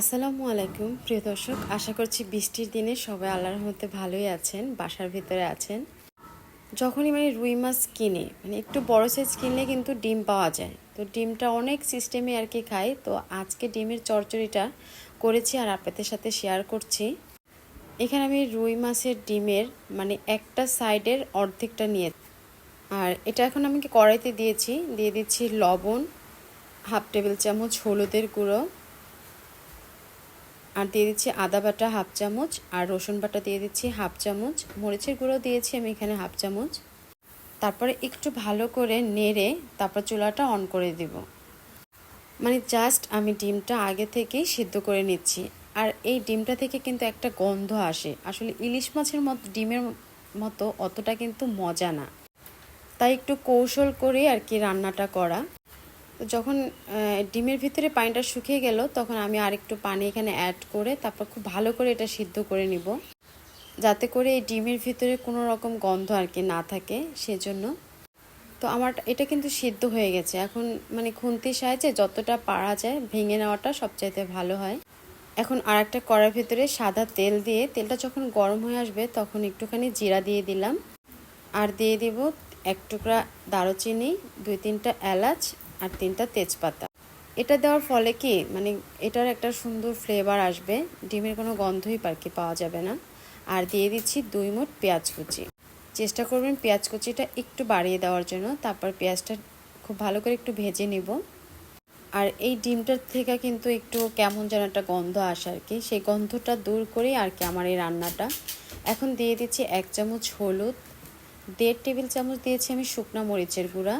আসসালামু আলাইকুম, প্রিয় দর্শক। আশা করছি বৃষ্টির দিনে সবাই আল্লাহর রহমতে ভালোই আছেন, বাসার ভিতরে আছেন। যখনই মানে রুই মাছ কিনে মানে একটু বড় সাইজ কিনলে কিন্তু ডিম পাওয়া যায়। তো ডিমটা অনেক সিস্টেমে আর কি খাই। তো আজকে ডিমের চচ্চড়িটা করেছি আর আপনাদের সাথে শেয়ার করছি। এখানে আমি রুই মাছের ডিমের মানে একটা সাইডের অর্ধেকটা নিয়ে আর এটা এখন আমি কড়াইতে দিয়েছি। দিয়ে দিচ্ছি লবণ হাফ টেবিল চামচ হলুদের গুঁড়ো আর দিয়ে দিচ্ছি আদা বাটা হাফ চামচ আর রসুন বাটা দিয়ে দিচ্ছি হাফ চামচ। মরিচের গুঁড়ো দিয়েছি আমি এখানে হাফ চামচ। তারপরে একটু ভালো করে নেড়ে তারপর চুলাটা অন করে দিব। মানে জাস্ট আমি ডিমটা আগে থেকেই সিদ্ধ করে নিচ্ছি। আর এই ডিমটা থেকে কিন্তু একটা গন্ধ আসে। আসলে ইলিশ মাছের মতো ডিমের মতো অতটা কিন্তু মজা না। তাই একটু কৌশল করে আর কি রান্নাটা করা। তো যখন ডিমের ভিতরে পানিটা শুকিয়ে গেল, তখন আমি আরেকটু পানি এখানে অ্যাড করে তারপর খুব ভালো করে এটা সিদ্ধ করে নিব। যাতে করে এই ডিমের ভিতরে কোনো রকম গন্ধ আর কি না থাকে, সেজন্য। তো আমার এটা কিন্তু সিদ্ধ হয়ে গেছে। এখন মানে খুন্তির সাহায্যে যতটা পারা যায় ভেঙে নেওয়াটা সবচাইতে ভালো হয়। এখন আর একটা কড়ার ভিতরে সাদা তেল দিয়ে, তেলটা যখন গরম হয়ে আসবে তখন একটুখানি জিরা দিয়ে দিলাম। আর দিয়ে দিব এক টুকরা দারুচিনি, দুই তিনটা এলাচ আর তিনটা তেজপাতা। এটা দেওয়ার ফলে কি মানে এটার একটা সুন্দর ফ্লেভার আসবে, ডিমের কোনো গন্ধই আর কি পাওয়া যাবে না। আর দিয়ে দিচ্ছি দুই মোট পেঁয়াজ কুচি। চেষ্টা করবেন পেঁয়াজ কুচিটা একটু বাড়িয়ে দেওয়ার জন্য, তারপর পেঁয়াজটা খুব ভালো করে একটু ভেজে নিব। আর এই ডিমটার থেকে কিন্তু একটু কেমন যেন একটা গন্ধ আসে আর কি, সেই গন্ধটা দূর করেই আর কি আমার এই রান্নাটা। এখন দিয়ে দিচ্ছি এক চামচ হলুদ, দেড় টেবিল চামচ দিয়েছি আমি শুকনা মরিচের গুঁড়া।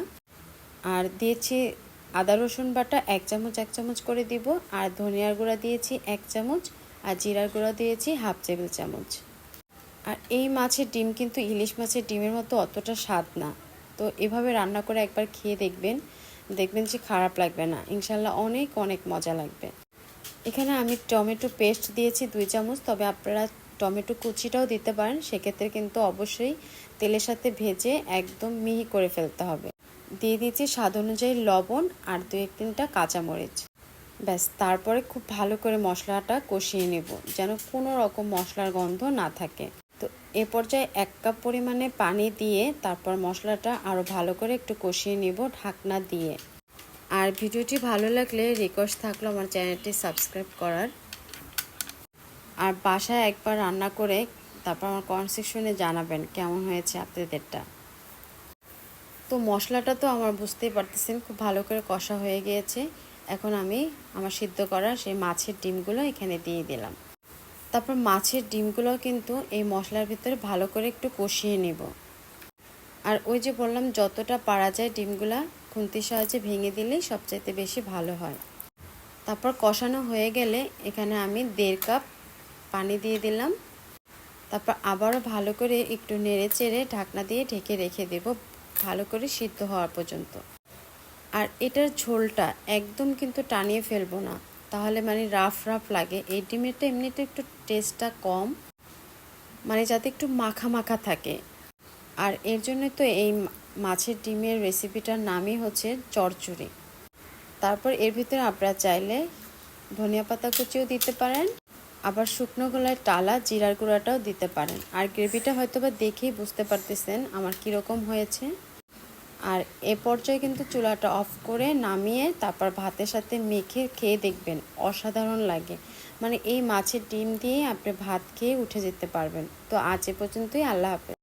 আর দিয়েছি আদা, রসুন বাটা, এক চামচ এক চামচ করে দিব। আর ধনিয়ার গুঁড়া দিয়েছি এক চামচ। আর জিরার গুঁড়া দিয়েছি হাফ টেবিল চামচ। আর এই মাছের ডিম কিন্তু ইলিশ মাছের ডিমের মতো অতটা স্বাদ না। তো এভাবে রান্না করে একবার খেয়ে দেখবেন। দেখবেন যে খারাপ লাগবে না। ইনশাল্লাহ অনেক অনেক মজা লাগবে। এখানে আমি টমেটো পেস্ট দিয়েছি দুই চামচ। তবে আপনারা টমেটো কুচিটাও দিতে পারেন। সেক্ষেত্রে কিন্তু অবশ্যই তেলের সাথে ভেজে একদম মিহি করে ফেলতে হবে। দিয়ে দিয়েছি স্বাদ অনুযায়ী লবণ আর দু এক তিনটা কাঁচামরিচ। ব্যাস, তারপরে খুব ভালো করে মশলাটা কষিয়ে নেব যেন কোনো রকম মশলার গন্ধ না থাকে। তো এ পর্যায়ে এক কাপ পরিমাণে পানি দিয়ে তারপর মশলাটা আরও ভালো করে একটু কষিয়ে নেব ঢাকনা দিয়ে। আর ভিডিওটি ভালো লাগলে রিকোয়েস্ট থাকল আমার চ্যানেলটি সাবস্ক্রাইব করার। আর বাসায় একবার রান্না করে তারপর আমার কমেন্ট সেকশনে জানাবেন কেমন হয়েছে আপনাদেরটা। তো মশলাটা তো আমার বুঝতেই পারতেছেন, খুব ভালো করে কষা হয়ে গিয়েছে। এখন আমি আমার সিদ্ধ করা সেই মাছের ডিমগুলো এখানে দিয়ে দিলাম। তারপর মাছের ডিমগুলো কিন্তু এই মশলার ভিতরে ভালো করে একটু কষিয়ে নেব। আর ওই যে বললাম, যতটা পারা যায় ডিমগুলা খুন্তির সাহায্যে ভেঙে দিলেই সবচাইতে বেশি ভালো হয়। তারপর কষানো হয়ে গেলে এখানে আমি দেড় কাপ পানি দিয়ে দিলাম। তারপর আবারও ভালো করে একটু নেড়ে চেড়ে ঢাকনা দিয়ে ঢেকে রেখে দেব। ভালো করে সিদ্ধ হওয়া পর্যন্ত। আর এটার ঝোলটা একদম কিন্তু টানিয়ে ফেলব না। তাহলে মানে রাফ রাফ লাগে। এই ডিমেরটা এমনিতে একটু টেস্টটা কম মানে যাতে একটু মাখা মাখা থাকে। আর এর জন্য তো এই মাছের ডিমের রেসিপিটার নামই হচ্ছে চরচুরি। তারপর এর ভিতরে আপনারা চাইলে ধনিয়া পাতা কুচিও দিতে পারেন, আবার শুকনো গলায় টালা জিরার গুঁড়াটাও দিতে পারেন। আর গ্রেভিটা হয়তো বা দেখেই বুঝতে পারতেছেন আমার কীরকম হয়েছে। আর এ পর্যায়ে কিন্তু চুলাটা অফ করে নামিয়ে তারপর ভাতের সাথে মেখে খেয়ে দেখবেন, অসাধারণ লাগে। মানে এই মাছের ডিম দিয়ে আপনি ভাত খেয়ে উঠে যেতে পারবেন। তো আজ এ পর্যন্তই, আল্লাহ হাফেজ।